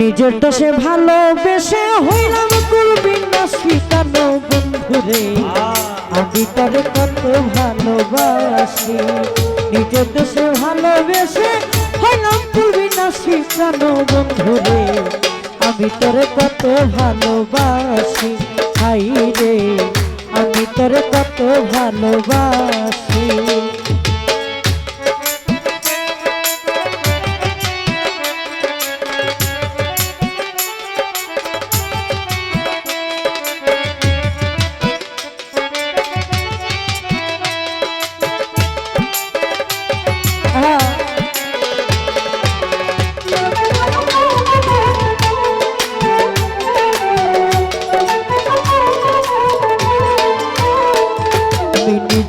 নিজের দোষে ভালোবেসে হইলাম করবি না শিকানো বন্ধুরে আমি তবে কত ভালোবাসি, নিজের দোষে ভালোবেসে হইলাম করবি না শিকানো বন্ধুরে আমি তোরে কত ভালোবাসি, হাই রে। আমি তোরে কত ভালোবাসি।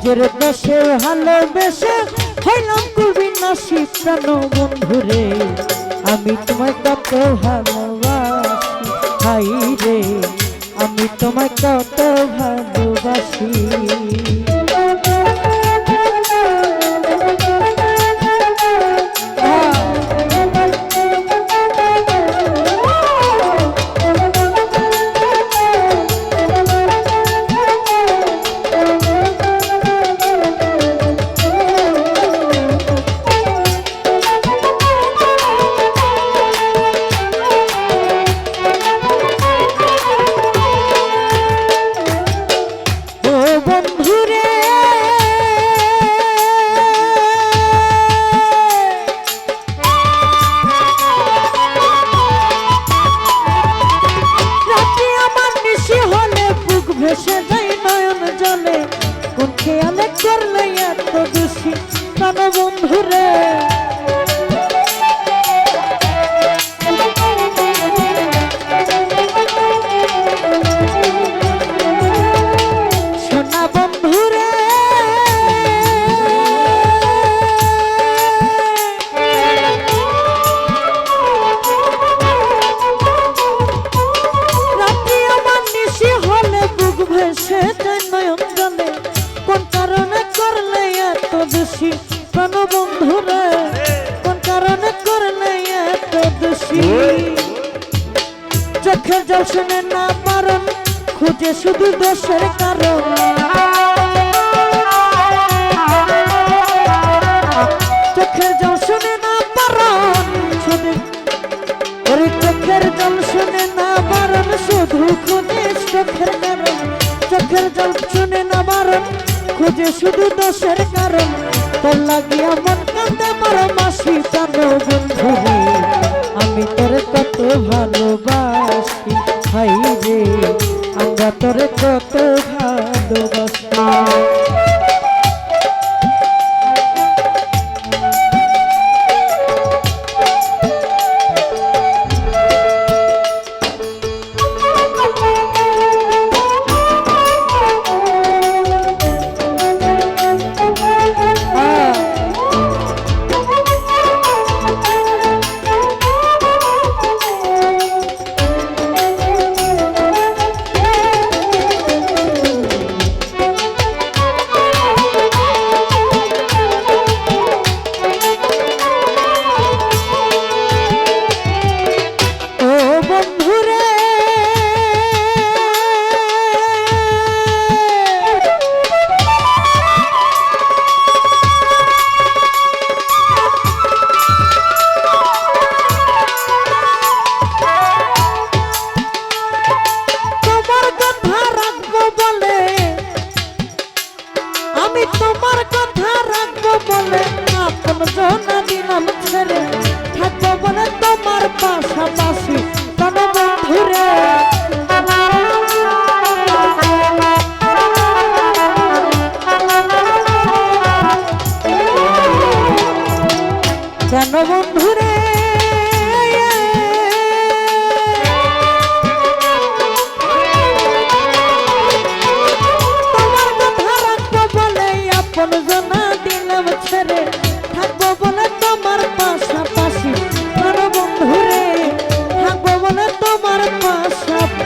নিজের দেশে ভালোবেসে হইলাম কবি নাসি প্রাণ বন্ধুরে আমি তোমায় কত ভালোবাসি, হাই রে। আমি তোমায় কত ভালোবাসি। কোন খেয়ালে করলে এত দোষী। কেন বন্ধুরে সোনা বন্ধুরে জল শুনে না পারন, খুঁজে শুধু দোষের কারণ। চোখের জল শুনে না পারন, শুধু ওরে চোখের জল শুনে না পারন, শুধু খুঁজে চোখের কারণ। চোখের জল শুনে না পারন, খুঁজে শুধু দোষের কারণ। তোর লাগিয়া মন কান্দে মারো মাসি, জানো বন্ধু। আমি তোরে কত ভালোবাসি। হাই রে আমরা তোরে কত ভালোবাসি।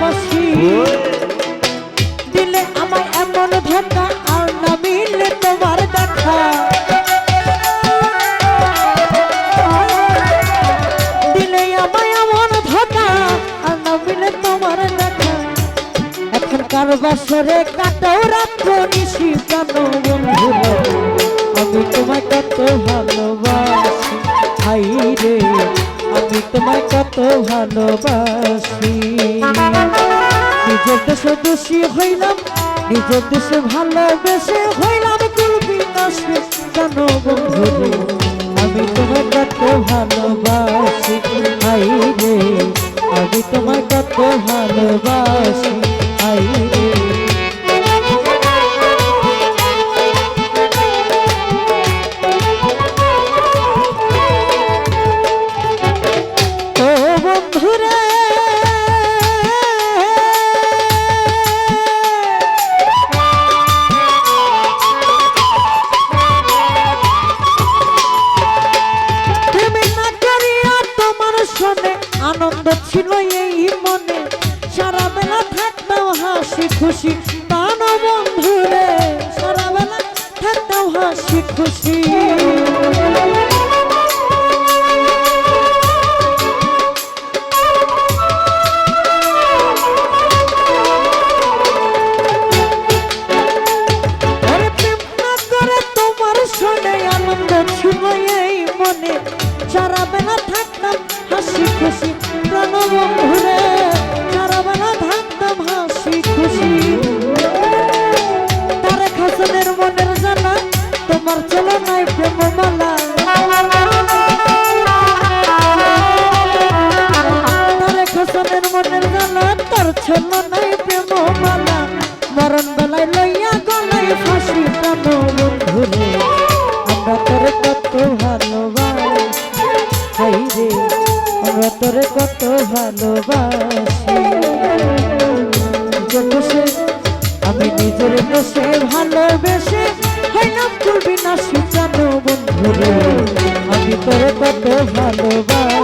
ভালোবাসি। দিলে আমায় এমন ধোকা আর না মিলে তোমার দেখা। দিলে আমায় এমন ধোকা আর না মিলে তোমার দেখা। এখনকার বছরে কাটাও রাখো নিশি কেন বন্ধু আমি তোমায় কত ভালোবাসি। হাই রে, আমি তোমায় কত ভালোবাসি। দোষী হইলাম নিজের দেশে ভালোবেসে হইলাম কুলবি নাশে কেন বন্ধু আমি তোমার কত ভালোবাসি আই রে। আমি তোমার কত ভালোবাসি, হাই ছিল এই মনে। সারা বেলা থাকতাম হাসি খুশি। তান বন্ধুরে, সারা বেলা থাকতাম হাসি খুশি। মনে। সারা বেলা থাকতাম হাসি খুশি। প্রাণ বন্ধুরে সারা বেলা থাকতাম হাসি খুশি। তারে খাসনের মনের জানা তোমার চলো নাই প্রেম মালা তারে খাসনের মনের জানা তার ছিল নাই তোরে কত ভালোবাসি। দেশে আমি নিজের দেশে ভালোবেসে হইলাম না বন্ধুরে। আমি তোরে কত ভালোবাসি।